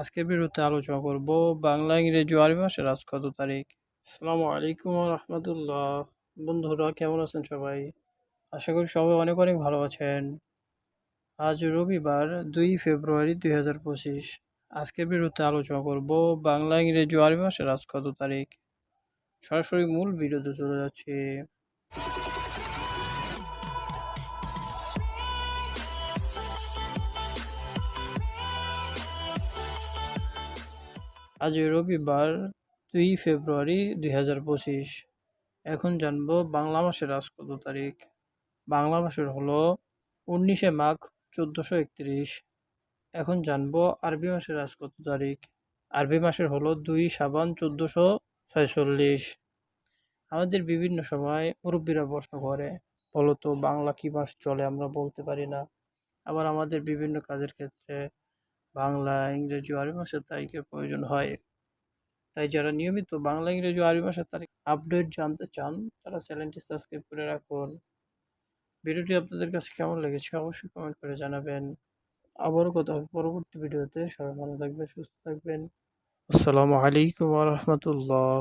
আজকের ভিডিওতে আলোচনা করব বাংলা ইংরেজি আরবি মাসের আজ কত তারিখ। আসসালামু আলাইকুম রহমতুল্লাহ। বন্ধুরা, কেমন আছেন সবাই? আশা করি সবাই অনেক অনেক ভালো আছেন। আজ রবিবার, দুই ফেব্রুয়ারি দুই হাজার পঁচিশ। আজকের ভিডিওতে আলোচনা করব বাংলা ইংরেজি আরবি মাসের আজ কত তারিখ। সরাসরি মূল ভিডিওতে চলে যাচ্ছে। আজ রবিবার দুই ফেব্রুয়ারি দুই হাজার পঁচিশ। এখন জানব বাংলা মাসের আজ কত তারিখ। বাংলা মাসের হলো উনিশে মাঘ চোদ্দোশো একত্রিশ। এখন জানব আরবি মাসের আজ কত তারিখ। আরবি মাসের হলো দুই সাবান চোদ্দোশো ছয়চল্লিশ। আমাদের বিভিন্ন সময় মুরব্বীরা প্রশ্ন করে বলতো বাংলা কী মাস চলে আমরা বলতে পারি না। আবার আমাদের বিভিন্ন কাজের ক্ষেত্রে বাংলা, ইংরেজি ও আরবি ভাষার তারিখের প্রয়োজন হয়। তাই যারা নিয়মিত বাংলা, ইংরেজি ও আরবি ভাষার তারিখ আপডেট জানতে চান, তারা চ্যানেলটি সাবস্ক্রাইব করে রাখুন। ভিডিওটি আপনাদের কাছে কেমন লেগেছে অবশ্যই কমেন্ট করে জানাবেন। আবারও কথা হবে পরবর্তী ভিডিওতে। সবাই ভালো থাকবেন, সুস্থ থাকবেন। আসসালামু আলাইকুম রহমতুল্লাহ।